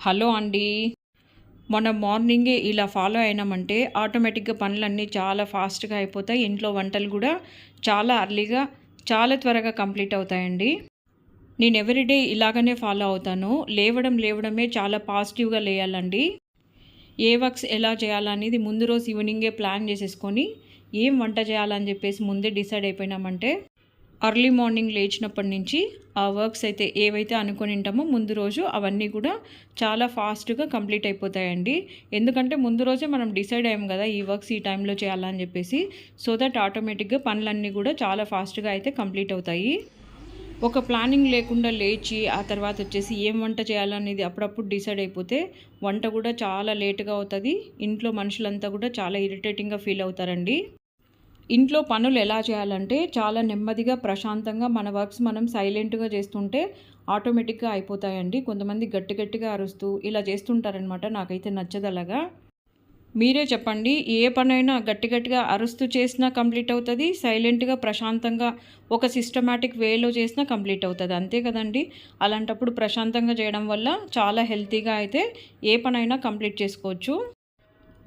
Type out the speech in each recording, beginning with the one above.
Hello అండి. మొన్న మార్నింగే ఇలా ఫాలో అయినామంటే ఆటోమేటిక్గా పనులన్నీ చాలా ఫాస్ట్గా అయిపోతాయి. ఇంట్లో వంటలు కూడా చాలా అర్లీగా చాలా త్వరగా కంప్లీట్ అవుతాయండి. నేను ఎవ్రీడే ఇలాగనే ఫాలో అవుతాను. లేవడం లేవడమే చాలా పాజిటివ్గా లేయాలండి. ఏ వర్క్స్ ఎలా చేయాలనేది ముందు రోజు ఈవినింగే ప్లాన్ చేసేసుకొని ఏం వంట చేయాలని చెప్పేసి ముందే డిసైడ్ అయిపోయినామంటే అర్లీ మార్నింగ్ లేచినప్పటి నుంచి ఆ వర్క్స్ అయితే ఏవైతే అనుకుని ఉంటామో ముందు రోజు అవన్నీ కూడా చాలా ఫాస్ట్గా కంప్లీట్ అయిపోతాయండి. ఎందుకంటే ముందు రోజే మనం డిసైడ్ అయ్యాం కదా ఈ వర్క్స్ ఈ టైంలో చేయాలని చెప్పేసి. సో దట్ ఆటోమేటిక్గా పనులన్నీ కూడా చాలా ఫాస్ట్గా అయితే కంప్లీట్ అవుతాయి. ఒక ప్లానింగ్ లేకుండా లేచి ఆ తర్వాత వచ్చేసి ఏం వంట చేయాలనేది అప్పుడప్పుడు డిసైడ్ అయిపోతే వంట కూడా చాలా లేటుగా అవుతుంది. ఇంట్లో మనుషులంతా కూడా చాలా ఇరిటేటింగ్గా ఫీల్ అవుతారండి. ఇంట్లో పనులు ఎలా చేయాలంటే చాలా నెమ్మదిగా ప్రశాంతంగా మన వర్క్స్ మనం సైలెంట్గా చేస్తుంటే ఆటోమేటిక్గా అయిపోతాయండి. కొంతమంది గట్టి గట్టిగా అరుస్తూ ఇలా చేస్తుంటారనమాట నాకైతే నచ్చదు అలాగా మీరే చెప్పండి ఏ పనైనా గట్టి గట్టిగా అరుస్తూ చేసినా కంప్లీట్ అవుతుంది? సైలెంట్గా ప్రశాంతంగా ఒక సిస్టమేటిక్ వేలో చేసినా కంప్లీట్ అవుతుంది. అంతే కదండి. అలాంటప్పుడు ప్రశాంతంగా చేయడం వల్ల చాలా హెల్తీగా అయితే ఏ పనైనా కంప్లీట్ చేసుకోవచ్చు.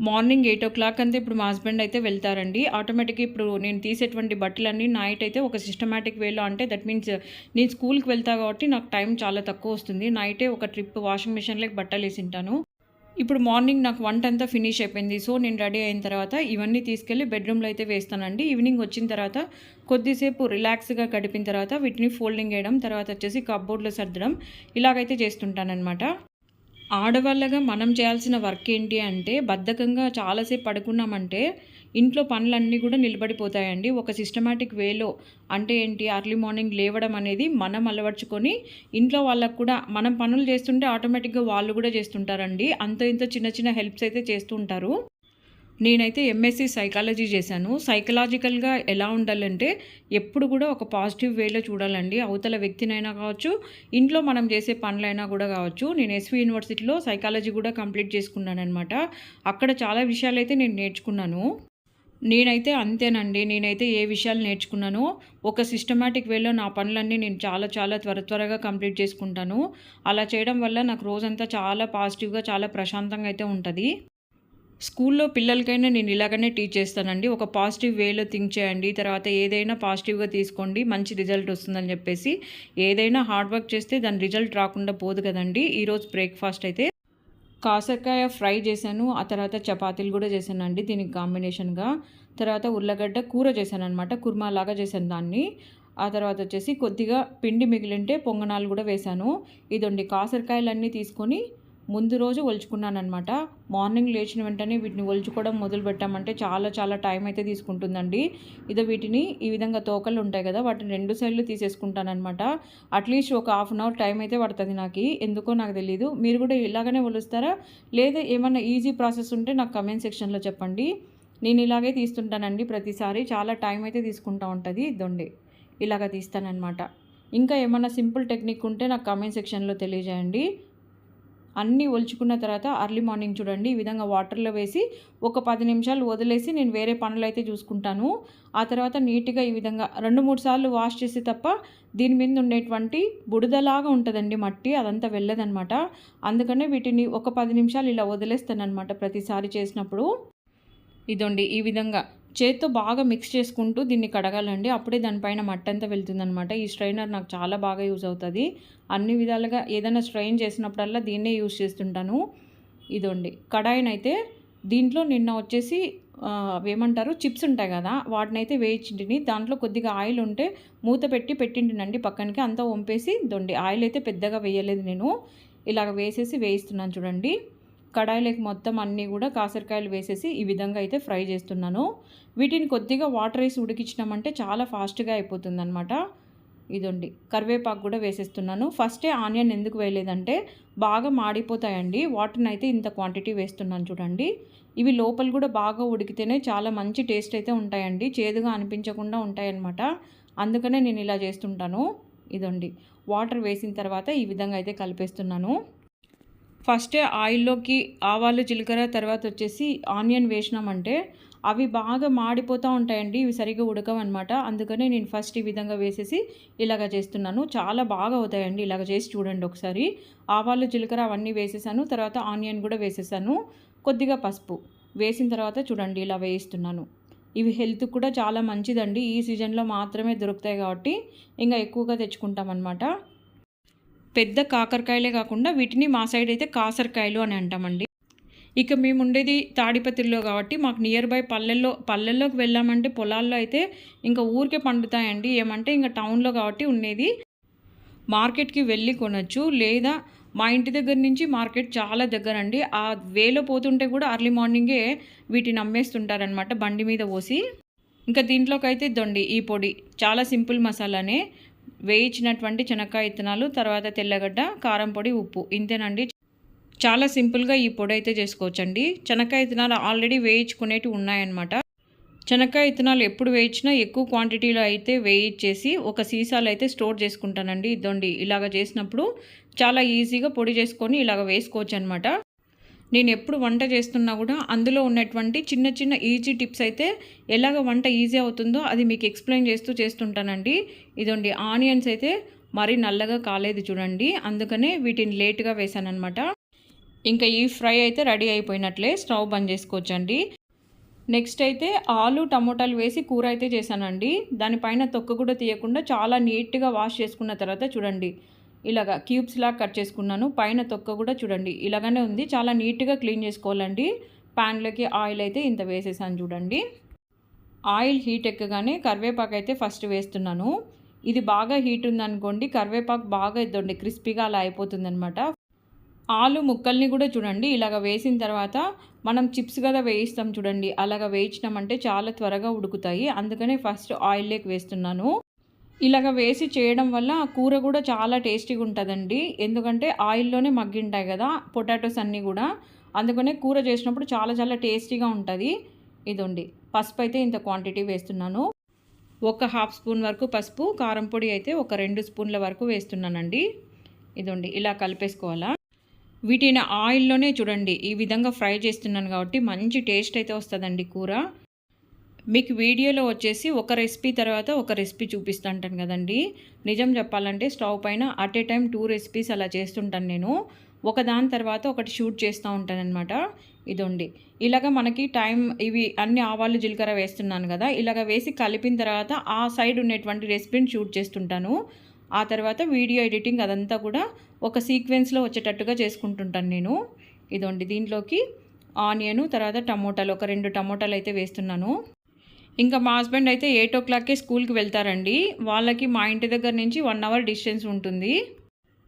మార్నింగ్ ఎయిట్ ఓ క్లాక్ అంతే ఇప్పుడు మా హస్బెండ్ అయితే వెళ్తారండి. ఆటోమేటిక్గా ఇప్పుడు నేను తీసేటువంటి బట్టలన్నీ నైట్ అయితే ఒక సిస్టమేటిక్ వేలో అంటే దట్ మీన్స్ నేను స్కూల్కి వెళ్తా కాబట్టి నాకు టైం చాలా తక్కువ వస్తుంది. నైటే ఒక ట్రిప్ వాషింగ్ మిషన్లోకి బట్టలు వేసింటాను ఇప్పుడు మార్నింగ్ నాకు వంట అంతా ఫినిష్ అయిపోయింది. సో నేను రెడీ అయిన తర్వాత ఇవన్నీ తీసుకెళ్ళి బెడ్రూమ్లో అయితే వేస్తానండి. ఈవినింగ్ వచ్చిన తర్వాత కొద్దిసేపు రిలాక్స్గా గడిపిన తర్వాత వీటిని ఫోల్డింగ్ వేయడం తర్వాత వచ్చేసి కప్బోర్డ్లో సర్దడం ఇలాగైతే చేస్తుంటానన్నమాట. ఆడవాళ్ళగా మనం చేయాల్సిన వర్క్ ఏంటి అంటే బద్ధకంగా చాలాసేపు పడుకున్నామంటే ఇంట్లో పనులన్నీ కూడా నిలబడిపోతాయండి. ఒక సిస్టమాటిక్ వేలో అంటే ఏంటి అర్లీ మార్నింగ్ లేవడం అనేది మనం అలవర్చుకొని ఇంట్లో వాళ్ళకు కూడా మనం పనులు చేస్తుంటే ఆటోమేటిక్గా వాళ్ళు కూడా చేస్తుంటారండి. అంత ఇంత చిన్న చిన్న హెల్ప్స్ అయితే చేస్తూ ఉంటారు. నేనైతే ఎంఎస్సి సైకాలజీ చేశాను. సైకలాజికల్గా ఎలా ఉండాలంటే ఎప్పుడు కూడా ఒక పాజిటివ్ వేలో చూడాలండి. అవతల వ్యక్తినైనా కావచ్చు ఇంట్లో మనం చేసే పనులైనా కూడా కావచ్చు. నేను ఎస్వి యూనివర్సిటీలో సైకాలజీ కూడా కంప్లీట్ చేసుకున్నాను అనమాట అక్కడ చాలా విషయాలు అయితే నేను నేర్చుకున్నాను. నేనైతే అంతేనండి. నేనైతే ఏ విషయాలు నేర్చుకున్నానో ఒక సిస్టమేటిక్ వేలో నా పనులన్నీ నేను చాలా చాలా త్వర త్వరగా కంప్లీట్ చేసుకుంటాను. అలా చేయడం వల్ల నాకు రోజంతా చాలా పాజిటివ్గా చాలా ప్రశాంతంగా అయితే ఉంటుంది. స్కూల్లో పిల్లలకైనా నేను ఇలాగనే టీచ్ చేస్తానండి. ఒక పాజిటివ్ వేలో థింక్ చేయండి. తర్వాత ఏదైనా పాజిటివ్గా తీసుకోండి. మంచి రిజల్ట్ వస్తుందని చెప్పేసి ఏదైనా హార్డ్ వర్క్ చేస్తే దాని రిజల్ట్ రాకుండా పోదు కదండి. ఈరోజు బ్రేక్ఫాస్ట్ అయితే కాసరకాయ ఫ్రై చేశాను. ఆ తర్వాత చపాతీలు కూడా చేశానండి దీనికి కాంబినేషన్గా. తర్వాత ఉర్లగడ్డ కూర చేశాను అనమాట కుర్మా లాగా చేశాను దాన్ని. ఆ తర్వాత వచ్చేసి కొద్దిగా పిండి మిగిలింటే పొంగనాలు కూడా వేశాను. ఇదండి కాసరకాయలన్నీ తీసుకొని ముందు రోజు ఒలుచుకున్నాను అనమాట మార్నింగ్ లేచిన వెంటనే వీటిని ఒలుచుకోవడం మొదలు పెట్టామంటే చాలా చాలా టైం అయితే తీసుకుంటుందండి. ఇదో వీటిని ఈ విధంగా తోకలు ఉంటాయి కదా వాటిని రెండు సైడ్లు తీసేసుకుంటానమాట అట్లీస్ట్ ఒక హాఫ్ అన్ అవర్ టైం అయితే పడుతుంది నాకు. ఎందుకో నాకు తెలియదు మీరు కూడా ఇలాగనే ఒలుస్తారా? లేదా ఏమన్నా ఈజీ ప్రాసెస్ ఉంటే నాకు కమెంట్ సెక్షన్లో చెప్పండి. నేను ఇలాగే తీస్తుంటానండి ప్రతిసారి. చాలా టైం అయితే తీసుకుంటూ ఉంటుంది. దొండి ఇలాగ తీస్తానమాట ఇంకా ఏమన్నా సింపుల్ టెక్నిక్ ఉంటే నాకు కమెంట్ సెక్షన్లో తెలియజేయండి. అన్నీ ఒలుచుకున్న తర్వాత అర్లీ మార్నింగ్ చూడండి. ఈ విధంగా వాటర్లో వేసి ఒక పది నిమిషాలు వదిలేసి నేను వేరే పనులు అయితే చూసుకుంటాను. ఆ తర్వాత నీట్గా ఈ విధంగా రెండు మూడు సార్లు వాష్ చేసి తప్ప దీని మీద ఉండేటువంటి బుడదలాగా ఉంటుందండి మట్టి. అదంతా వెళ్ళదనమాట అందుకనే వీటిని ఒక పది నిమిషాలు ఇలా వదిలేస్తాను అనమాట ప్రతిసారి చేసినప్పుడు. ఇదండి ఈ విధంగా చేత్తో బాగా మిక్స్ చేసుకుంటూ దీన్ని కడగాలండి. అప్పుడే దానిపైన మట్టంతా వెళ్తుందనమాట ఈ స్ట్రైనర్ నాకు చాలా బాగా యూజ్ అవుతుంది. అన్ని విధాలుగా ఏదైనా స్ట్రైన్ చేసినప్పుడల్లా దీన్నే యూజ్ చేస్తుంటాను. ఇదండి. కడాయినైతే దీంట్లో నిన్న వచ్చేసి ఏమంటారు? చిప్స్ ఉంటాయి కదా వాటినైతే వేయించింటిని. దాంట్లో కొద్దిగా ఆయిల్ ఉంటే మూత పెట్టి పెట్టింటినండి పక్కనకి. అంతా వంపేసి దొండి ఆయిల్ అయితే పెద్దగా వేయలేదు నేను. ఇలాగ వేసేసి వేయిస్తున్నాను చూడండి. కడాయిలోకి మొత్తం అన్నీ కూడా కాసరకాయలు వేసేసి ఈ విధంగా అయితే ఫ్రై చేస్తున్నాను. వీటిని కొద్దిగా వాటర్ వేసి ఉడికించినామంటే చాలా ఫాస్ట్గా అయిపోతుంది అనమాట ఇదండి. కరివేపాకు కూడా వేసేస్తున్నాను. ఫస్టే ఆనియన్ ఎందుకు వేయలేదంటే బాగా మాడిపోతాయండి. వాటర్ని అయితే ఇంత క్వాంటిటీ వేస్తున్నాను చూడండి. ఇవి లోపల కూడా బాగా ఉడికితేనే చాలా మంచి టేస్ట్ అయితే ఉంటాయండి. చేదుగా అనిపించకుండా ఉంటాయన్నమాట. అందుకనే నేను ఇలా చేస్తుంటాను. ఇదండి. వాటర్ వేసిన తర్వాత ఈ విధంగా అయితే కలిపేస్తున్నాను. ఫస్ట్ ఆయిల్లోకి ఆవాలు జీలకర్ర తర్వాత వచ్చేసి ఆనియన్ వేసినామంటే అవి బాగా మాడిపోతూ ఉంటాయండి. ఇవి సరిగ్గా ఉడకవన్నమాట అందుకనే నేను ఫస్ట్ ఈ విధంగా వేసేసి ఇలాగ చేస్తున్నాను. చాలా బాగా అవుతాయండి ఇలాగ చేసి చూడండి ఒకసారి. ఆవాలు జీలకర్ర అవన్నీ వేసేసాను. తర్వాత ఆనియన్ కూడా వేసేసాను. కొద్దిగా పసుపు వేసిన తర్వాత చూడండి ఇలా వేయిస్తున్నాను. ఇవి హెల్త్ కూడా చాలా మంచిదండి. ఈ సీజన్లో మాత్రమే దొరుకుతాయి కాబట్టి ఇంకా ఎక్కువగా తెచ్చుకుంటాం అనమాట పెద్ద కాకరకాయలే కాకుండా వీటిని మా సైడ్ అయితే కాసరకాయలు అని అంటామండి. ఇక మేము ఉండేది తాడిపత్రిలో కాబట్టి మాకు నియర్ బై పల్లెల్లో పల్లెల్లోకి వెళ్ళామంటే పొలాల్లో అయితే ఇంకా ఊరికే పండుతాయండి. ఏమంటే ఇంకా టౌన్లో కాబట్టి ఉండేది. మార్కెట్కి వెళ్ళి కొనొచ్చు లేదా మా ఇంటి దగ్గర నుంచి మార్కెట్ చాలా దగ్గర అండి ఆ వేలో పోతుంటే కూడా అర్లీ మార్నింగే వీటిని అమ్మేస్తుంటారనమాట బండి మీద పోసి. ఇంకా దీంట్లోకి అయితే దొండి ఈ పొడి చాలా సింపుల్ మసాలానే. వేయించినటువంటి చెనక్కాయ ఇత్తనాలు తర్వాత తెల్లగడ్డ కారం పొడి ఉప్పు. ఇంతేనండి. చాలా సింపుల్గా ఈ పొడి అయితే చేసుకోవచ్చండి. చెనక్కాయ ఇత్తనాలు ఆల్రెడీ వేయించుకునేటివి ఉన్నాయన్నమాట. చెనక్కాయ ఇత్తనాలు ఎప్పుడు వేయించినా ఎక్కువ క్వాంటిటీలో అయితే వేయించేసి ఒక సీసాలు అయితే స్టోర్ చేసుకుంటానండి. ఇదండి ఇలాగ చేసినప్పుడు చాలా ఈజీగా పొడి చేసుకొని ఇలాగ వేసుకోవచ్చు అనమాట నేను ఎప్పుడు వంట చేస్తున్నా కూడా అందులో ఉన్నటువంటి చిన్న చిన్న ఈజీ టిప్స్ అయితే ఎలాగ వంట ఈజీ అవుతుందో అది మీకు ఎక్స్ప్లెయిన్ చేస్తూ చేస్తుంటానండి. ఇదండి ఆనియన్స్ అయితే మరీ నల్లగా కాలేదు చూడండి. అందుకనే వీటిని లేట్గా వేసానమాట ఇంకా ఈ ఫ్రై అయితే రెడీ అయిపోయినట్లే స్టవ్ బంద్ చేసుకోవచ్చండి. నెక్స్ట్ అయితే ఆలు టమోటాలు వేసి కూర అయితే చేశానండి. దానిపైన తొక్క కూడా తీయకుండా చాలా నీట్గా వాష్ చేసుకున్న తర్వాత చూడండి ఇలాగా క్యూబ్స్ లాగా కట్ చేసుకున్నాను. పైన తొక్క కూడా చూడండి ఇలాగనే ఉంది. చాలా నీట్గా క్లీన్ చేసుకోవాలండి. ప్యాన్లోకి ఆయిల్ అయితే ఇంత వేసేసాను చూడండి. ఆయిల్ హీట్ ఎక్కగానే కరివేపాకు అయితే ఫస్ట్ వేస్తున్నాను. ఇది బాగా హీట్ ఉందనుకోండి కరివేపాకు బాగా ఇద్దండి క్రిస్పీగా అలా అయిపోతుందనమాట. ఆలు ముక్కల్ని కూడా చూడండి ఇలాగ వేసిన తర్వాత మనం చిప్స్ కదా వేయిస్తాం చూడండి అలాగ వేయించినామంటే చాలా త్వరగా ఉడుకుతాయి. అందుకనే ఫస్ట్ ఆయిల్లోకి వేస్తున్నాను. ఇలాగ వేసి చేయడం వల్ల కూర కూడా చాలా టేస్టీగా ఉంటుందండి. ఎందుకంటే ఆయిల్లోనే మగ్గింటాయి కదా పొటాటోస్ అన్నీ కూడా. అందుకనే కూర చేసినప్పుడు చాలా చాలా టేస్టీగా ఉంటుంది. ఇదండి పసుపు అయితే ఇంత క్వాంటిటీ వేస్తున్నాను. ఒక హాఫ్ స్పూన్ వరకు పసుపు కారం పొడి అయితే ఒక రెండు స్పూన్ల వరకు వేస్తున్నానండి. ఇదండి ఇలా కలిపేసుకోవాలా. వీటిని ఆయిల్లోనే చూడండి ఈ విధంగా ఫ్రై చేస్తున్నాను కాబట్టి మంచి టేస్ట్ అయితే వస్తుందండి కూర. మీకు వీడియోలో వచ్చేసి ఒక రెసిపీ తర్వాత ఒక రెసిపీ చూపిస్తుంటాను కదండి. నిజం చెప్పాలంటే స్టవ్ పైన at a time two recipes అలా చేస్తుంటాను నేను. ఒక దాని తర్వాత ఒకటి షూట్ చేస్తూ ఉంటాను అనమాట ఇదండి. ఇలాగ మనకి టైం ఇవి అన్ని ఆవాలు జీలకర్ర వేస్తున్నాను కదా. ఇలాగ వేసి కలిపిన తర్వాత ఆ సైడ్ ఉన్నటువంటి రెసిపీని షూట్ చేస్తుంటాను. ఆ తర్వాత వీడియో ఎడిటింగ్ అదంతా కూడా ఒక సీక్వెన్స్లో వచ్చేటట్టుగా చేసుకుంటుంటాను నేను. ఇదండి. దీంట్లోకి ఆనియను తర్వాత టమోటాలు ఒక రెండు టమోటాలు అయితే వేస్తున్నాను. ఇంకా మా హస్బెండ్ అయితే ఎయిట్ ఓ క్లాక్కే స్కూల్కి వెళ్తారండి. వాళ్ళకి మా ఇంటి దగ్గర నుంచి వన్ అవర్ డిస్టెన్స్ ఉంటుంది.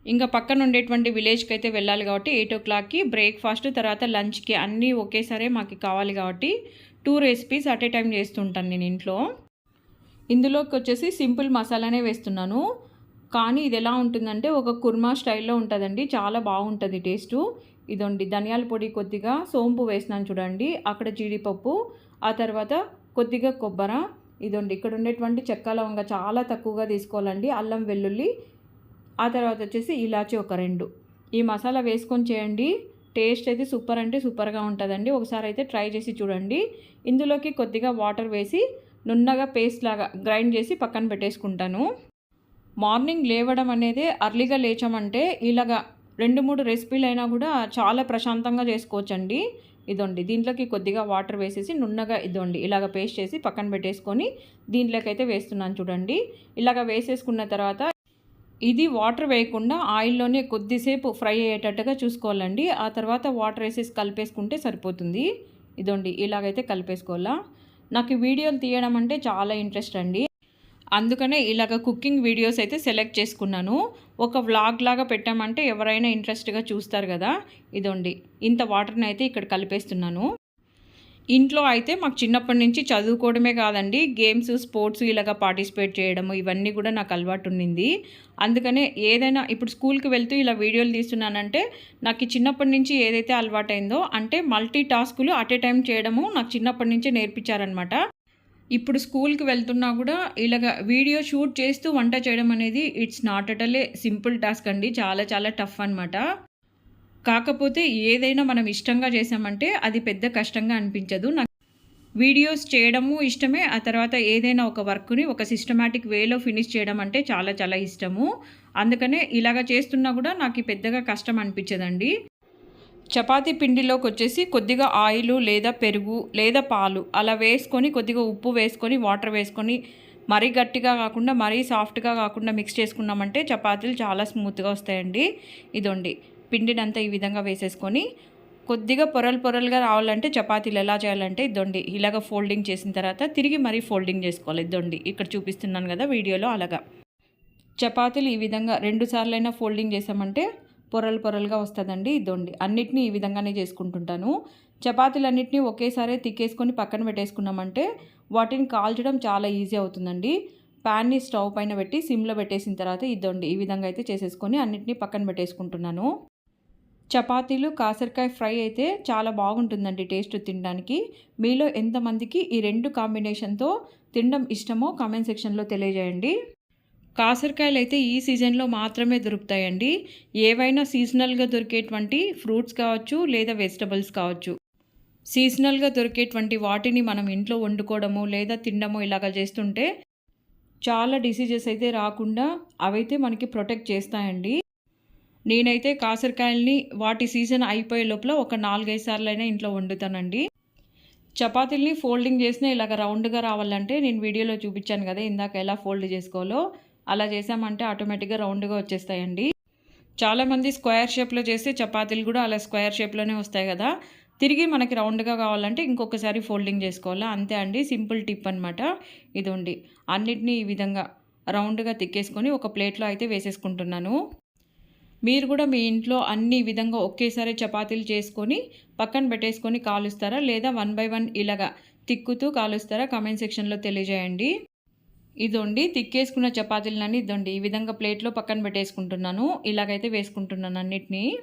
ఇంకా పక్కన ఉండేటువంటి విలేజ్కి అయితే వెళ్ళాలి కాబట్టి ఎయిట్ ఓ క్లాక్కి బ్రేక్ఫాస్ట్ తర్వాత లంచ్కి అన్నీ ఒకేసారి మాకు కావాలి కాబట్టి two recipes at a time చేస్తుంటాను నేను ఇంట్లో. ఇందులోకి వచ్చేసి సింపుల్ మసాలానే వేస్తున్నాను. కానీ ఇది ఎలా ఉంటుందంటే ఒక కుర్మా స్టైల్లో ఉంటుందండి. చాలా బాగుంటుంది టేస్టు. ఇదండి ధనియాల పొడి కొద్దిగా సోంపు వేసినాను చూడండి. అక్కడ జీడిపప్పు ఆ తర్వాత కొద్దిగా కొబ్బర ఇదండి ఇక్కడ ఉండేటువంటి చెక్క లవంగ చాలా తక్కువగా తీసుకోవాలండి. అల్లం వెల్లుల్లి ఆ తర్వాత వచ్చేసి ఇలాచి ఒక రెండు. ఈ మసాలా వేసుకొని చేయండి. టేస్ట్ అయితే సూపర్ అంటే సూపర్గా ఉంటుందండి. ఒకసారి అయితే ట్రై చేసి చూడండి. ఇందులోకి కొద్దిగా వాటర్ వేసి నున్నగా పేస్ట్ లాగా గ్రైండ్ చేసి పక్కన పెట్టేసుకుంటాను. మార్నింగ్ లేవడం అనేది అర్లీగా లేచామంటే ఇలాగా రెండు మూడు రెసిపీలు అయినా కూడా చాలా ప్రశాంతంగా చేసుకోవచ్చండి. ఇదండి. దీంట్లోకి కొద్దిగా వాటర్ వేసేసి నున్నగా ఇదండి. ఇలాగ పేస్ట్ చేసి పక్కన పెట్టేసుకొని దీంట్లోకి అయితే వేస్తున్నాను చూడండి. ఇలాగ వేసేసుకున్న తర్వాత ఇది వాటర్ వేయకుండా ఆయిల్లోనే కొద్దిసేపు ఫ్రై అయ్యేటట్టుగా చూసుకోవాలండి. ఆ తర్వాత వాటర్ వేసేసి కలిపేసుకుంటే సరిపోతుంది. ఇదండి. ఇలాగైతే కలిపేసుకోవాలా? నాకు వీడియోలు తీయడం అంటే చాలా ఇంట్రెస్ట్ అండి. అందుకనే ఇలాగ కుకింగ్ వీడియోస్ అయితే సెలెక్ట్ చేసుకున్నాను. ఒక వ్లాగ్ లాగా పెట్టామంటే ఎవరైనా ఇంట్రెస్ట్గా చూస్తారు కదా. ఇదండి. ఇంత వాటర్ని అయితే ఇక్కడ కలిపేస్తున్నాను. ఇంట్లో అయితే మాకు చిన్నప్పటి నుంచి చదువుకోవడమే కాదండి. గేమ్స్ స్పోర్ట్స్ ఇలాగ పార్టిసిపేట్ చేయడము ఇవన్నీ కూడా నాకు అలవాటు ఉండింది. అందుకనే ఏదైనా ఇప్పుడు స్కూల్కి వెళ్తూ ఇలా వీడియోలు తీస్తున్నానంటే నాకు చిన్నప్పటి నుంచి ఏదైతే అలవాటైందో అంటే మల్టీ టాస్కులు అట్ ఏ టైం చేయడము నాకు చిన్నప్పటి నుంచే నేర్పించారనమాట. ఇప్పుడు స్కూల్కి వెళ్తున్నా కూడా ఇలాగ వీడియో షూట్ చేస్తూ వంట చేయడం అనేది it's not at all simple task అండి. చాలా చాలా టఫ్ అనమాట కాకపోతే ఏదైనా మనం ఇష్టంగా చేసామంటే అది పెద్ద కష్టంగా అనిపించదు. నాకు వీడియోస్ చేయడము ఇష్టమే. ఆ తర్వాత ఏదైనా ఒక వర్క్ని ఒక సిస్టమాటిక్ వేలో ఫినిష్ చేయడం అంటే చాలా చాలా ఇష్టము. అందుకనే ఇలాగ చేస్తున్నా కూడా నాకు పెద్దగా కష్టం అనిపించదండి. చపాతీ పిండిలోకి వచ్చేసి కొద్దిగా ఆయిల్ లేదా పెరుగు లేదా పాలు. అలా వేసుకొని కొద్దిగా ఉప్పు వేసుకొని వాటర్ వేసుకొని మరీ గట్టిగా కాకుండా మరీ సాఫ్ట్గా కాకుండా మిక్స్ చేసుకున్నామంటే చపాతీలు చాలా స్మూత్గా వస్తాయండి. ఇదండి. పిండినంతా ఈ విధంగా వేసేసుకొని కొద్దిగా పొరలు పొరలుగా రావాలంటే చపాతీలు ఎలా చేయాలంటే ఇదొండి. ఇలాగ ఫోల్డింగ్ చేసిన తర్వాత తిరిగి మరీ ఫోల్డింగ్ చేసుకోవాలి. ఇదొండి. ఇక్కడ చూపిస్తున్నాను కదా వీడియోలో అలాగా. చపాతీలు ఈ విధంగా రెండు సార్లైనా ఫోల్డింగ్ చేసామంటే పొరలు పొరలుగా వస్తుందండి ఇదొండి అన్నిటినీ ఈ విధంగానే చేసుకుంటుంటాను. చపాతీలన్నింటినీ ఒకేసారి తిక్కేసుకొని పక్కన పెట్టేసుకున్నామంటే వాటిని కాల్చడం చాలా ఈజీ అవుతుందండి. ప్యాన్ని స్టవ్ పైన పెట్టి సిమ్లో పెట్టేసిన తర్వాత ఇద్దండి ఈ విధంగా అయితే చేసేసుకొని అన్నిటినీ పక్కన పెట్టేసుకుంటున్నాను. చపాతీలు కాసరకాయ ఫ్రై అయితే చాలా బాగుంటుందండి టేస్ట్ తినడానికి. మీలో ఎంతమందికి ఈ రెండు కాంబినేషన్తో తినడం ఇష్టమో కామెంట్ సెక్షన్లో తెలియజేయండి. కాసరకాయలు అయితే ఈ సీజన్లో మాత్రమే దొరుకుతాయండి. ఏవైనా సీజనల్గా దొరికేటువంటి ఫ్రూట్స్ కావచ్చు లేదా వెజిటబుల్స్ కావచ్చు. సీజనల్గా దొరికేటువంటి వాటిని మనం ఇంట్లో వండుకోవడము లేదా తినడము ఇలాగ చేస్తుంటే చాలా డిసీజెస్ అయితే రాకుండా అవైతే మనకి ప్రొటెక్ట్ చేస్తాయండి. నేనైతే కాసరకాయల్ని వాటి సీజన్ అయిపోయే లోపల ఒక నాలుగైదు సార్లైనా ఇంట్లో వండుతానండి. చపాతీల్ని ఫోల్డింగ్ చేసిన ఇలాగ రౌండ్గా రావాలంటే నేను వీడియోలో చూపించాను కదా ఇందాక ఎలా ఫోల్డ్ చేసుకోవాలో. అలా చేసామంటే ఆటోమేటిక్గా రౌండ్గా వచ్చేస్తాయండి. చాలామంది స్క్వేర్ షేప్లో చేస్తే చపాతీలు కూడా అలా స్క్వేర్ షేప్లోనే వస్తాయి కదా. తిరిగి మనకి రౌండ్గా కావాలంటే ఇంకొకసారి ఫోల్డింగ్ చేసుకోవాలా? అంతే అండి. సింపుల్ టిప్ అనమాట ఇది అన్నిటినీ ఈ విధంగా రౌండ్గా తిక్కేసుకొని ఒక ప్లేట్లో అయితే వేసేసుకుంటున్నాను. మీరు కూడా మీ ఇంట్లో అన్ని విధంగా ఒకేసారి చపాతీలు చేసుకొని పక్కన పెట్టేసుకొని కాలుస్తారా? లేదా వన్ బై వన్ ఇలాగా తిక్కుతూ కాలుస్తారా? కామెంట్ సెక్షన్లో తెలియజేయండి. ఇదండి తిక్కేసుకున్న చపాతీలన్నీ ఇదొండి. ఈ విధంగా ప్లేట్లో పక్కన పెట్టేసుకుంటున్నాను. ఇలాగైతే వేసుకుంటున్నాను అన్నిటినీ.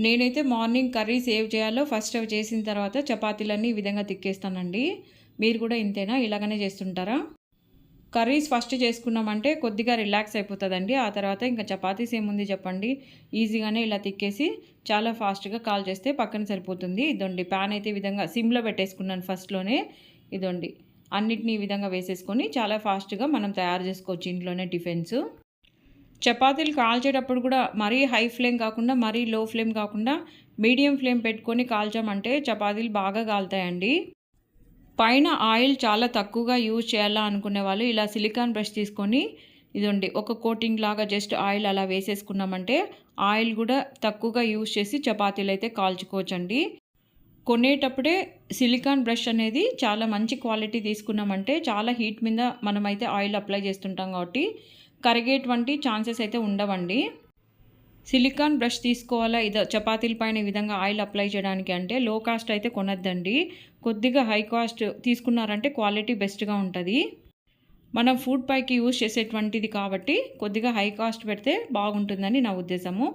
నేనైతే మార్నింగ్ కర్రీ సేవ్ చేయాలో ఫస్ట్ అవి చేసిన తర్వాత చపాతీలన్నీ ఈ విధంగా తిక్కేస్తానండి. మీరు కూడా ఇంతేనా? ఇలాగనే చేస్తుంటారా? కర్రీస్ ఫస్ట్ చేసుకున్నామంటే కొద్దిగా రిలాక్స్ అయిపోతుందండి. ఆ తర్వాత ఇంకా చపాతీస్ ఏముంది చెప్పండి? ఈజీగానే ఇలా తిక్కేసి చాలా ఫాస్ట్గా కాల్ చేస్తే పక్కన సరిపోతుంది. ఇదండి ప్యాన్ అయితే విధంగా సిమ్లో పెట్టేసుకున్నాను ఫస్ట్లోనే. ఇదండి. అన్నిటిని ఈ విధంగా వేసేసుకొని చాలా ఫాస్ట్గా మనం తయారు చేసుకోవచ్చు ఇంట్లోనే టిఫిన్స్. చపాతీలు కాల్చేటప్పుడు కూడా మరీ హై ఫ్లేమ్ కాకుండా మరీ లో ఫ్లేమ్ కాకుండా మీడియం ఫ్లేమ్ పెట్టుకొని కాల్చామంటే చపాతీలు బాగా కాలుతాయండి. పైన ఆయిల్ చాలా తక్కువగా యూజ్ చేయాలా అనుకునే వాళ్ళు ఇలా సిలికాన్ బ్రష్ తీసుకొని ఇదండి ఒక కోటింగ్ లాగా జస్ట్ ఆయిల్ అలా వేసేసుకున్నామంటే ఆయిల్ కూడా తక్కువగా యూజ్ చేసి చపాతీలు అయితే కాల్చుకోవచ్చండి. కొనేటప్పుడే సిలికాన్ బ్రష్ అనేది చాలా మంచి క్వాలిటీ తీసుకున్నామంటే చాలా హీట్ మీద మనమైతే ఆయిల్ అప్లై చేస్తుంటాం కాబట్టి కరిగేటువంటి ఛాన్సెస్ అయితే ఉండవండి. సిలికాన్ బ్రష్ తీసుకోవాలా? ఇద చపాతీల పైన ఈ విధంగా ఆయిల్ అప్లై చేయడానికి అంటే లో కాస్ట్ అయితే కొనద్దండి. కొద్దిగా హై కాస్ట్ తీసుకున్నారంటే క్వాలిటీ బెస్ట్గా ఉంటుంది. మనం ఫుడ్ పైకి యూజ్ చేసేటువంటిది కాబట్టి కొద్దిగా హై కాస్ట్ పెడితే బాగుంటుందని నా ఉద్దేశము.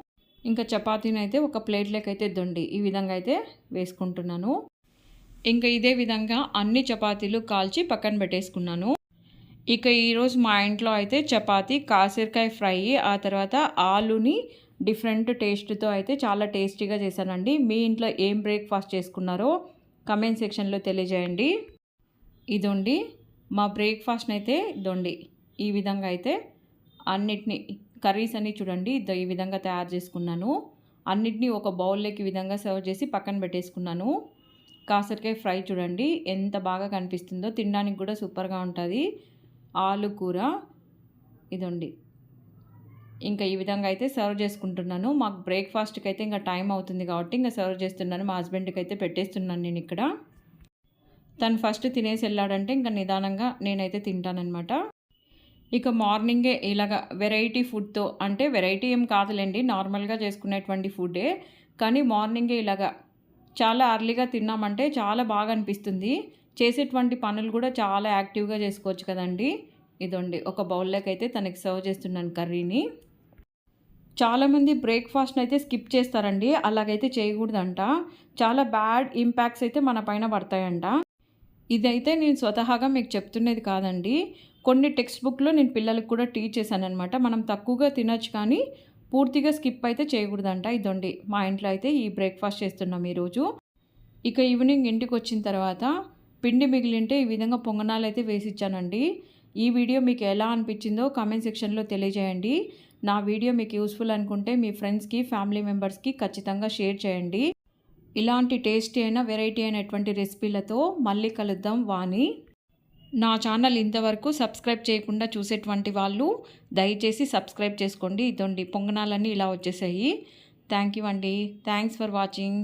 ఇంకా చపాతీని అయితే ఒక ప్లేట్లోకి అయితే దొండి. ఈ విధంగా అయితే వేసుకుంటున్నాను. ఇంకా ఇదే విధంగా అన్ని చపాతీలు కాల్చి పక్కన పెట్టేసుకున్నాను. ఇక ఈరోజు మా ఇంట్లో అయితే చపాతీ కాసిరకాయ ఫ్రై ఆ తర్వాత ఆలుని డిఫరెంట్ టేస్ట్తో అయితే చాలా టేస్టీగా చేశానండి. మీ ఇంట్లో ఏం బ్రేక్ఫాస్ట్ చేసుకున్నారో కమెంట్ సెక్షన్లో తెలియజేయండి. ఇదండి మా బ్రేక్ఫాస్ట్ని అయితే దొండి. ఈ విధంగా అయితే అన్నిటినీ కర్రీస్ అన్నీ చూడండి ఈ విధంగా తయారు చేసుకున్నాను. అన్నిటినీ ఒక బౌల్లోకి విధంగా సర్వ్ చేసి పక్కన పెట్టేసుకున్నాను. కాసరికాయ ఫ్రై చూడండి ఎంత బాగా కనిపిస్తుందో తినడానికి కూడా సూపర్గా ఉంటుంది. ఆలు కూర ఇదండి. ఇంకా ఈ విధంగా అయితే సర్వ్ చేసుకుంటున్నాను. మాకు బ్రేక్ఫాస్ట్కి అయితే ఇంకా టైం అవుతుంది కాబట్టి ఇంకా సర్వ్ చేస్తున్నాను. మా హస్బెండ్కి అయితే పెట్టేస్తున్నాను నేను ఇక్కడ. తను ఫస్ట్ తినేసి వెళ్ళాడంటే ఇంకా నిదానంగా నేనైతే తింటానమాట ఇక మార్నింగే ఇలాగ వెరైటీ ఫుడ్తో అంటే వెరైటీ ఏం కాదులేండి నార్మల్గా చేసుకునేటువంటి ఫుడ్డే. కానీ మార్నింగే ఇలాగా చాలా అర్లీగా తిన్నామంటే చాలా బాగా అనిపిస్తుంది. చేసేటువంటి పనులు కూడా చాలా యాక్టివ్గా చేసుకోవచ్చు కదండి. ఇదండి ఒక బౌల్లోకి అయితే తనకి సర్వ్ చేస్తున్నాను కర్రీని. చాలామంది బ్రేక్ఫాస్ట్ని అయితే స్కిప్ చేస్తారండి అలాగైతే చేయకూడదంట. చాలా బ్యాడ్ ఇంపాక్ట్స్ అయితే మన పైన పడతాయంట. ఇదైతే నేను స్వతహాగా మీకు చెప్తున్నది కాదండి. కొన్ని టెక్స్ట్ బుక్లో నేను పిల్లలకు కూడా టీచ్ చేశాను అనమాట మనం తక్కువగా తినొచ్చు కానీ పూర్తిగా స్కిప్ అయితే చేయకూడదంట ఇదండి మా ఇంట్లో అయితే ఈ బ్రేక్ఫాస్ట్ చేస్తున్నాం ఈరోజు. ఇక ఈవినింగ్ ఇంటికి వచ్చిన తర్వాత పిండి మిగిలింటే ఈ విధంగా పొంగనాలు అయితే వేసిచ్చానండి. ఈ వీడియో మీకు ఎలా అనిపించిందో కామెంట్ సెక్షన్లో తెలియజేయండి. నా వీడియో మీకు యూస్ఫుల్ అనుకుంటే మీ ఫ్రెండ్స్కి ఫ్యామిలీ మెంబర్స్కి ఖచ్చితంగా షేర్ చేయండి. ఇలాంటి టేస్టీ అయిన వెరైటీ అయినటువంటి రెసిపీలతో మళ్ళీ కలుద్దాం. వాణి. నా ఛానల్ ఇంతవరకు సబ్స్క్రైబ్ చేయకుండా చూసేటువంటి వాళ్ళు దయచేసి సబ్స్క్రైబ్ చేసుకోండి. ఇదండి పొంగనాలన్నీ ఇలా వచ్చేసాయి. థ్యాంక్ యూ అండి. Thanks for watching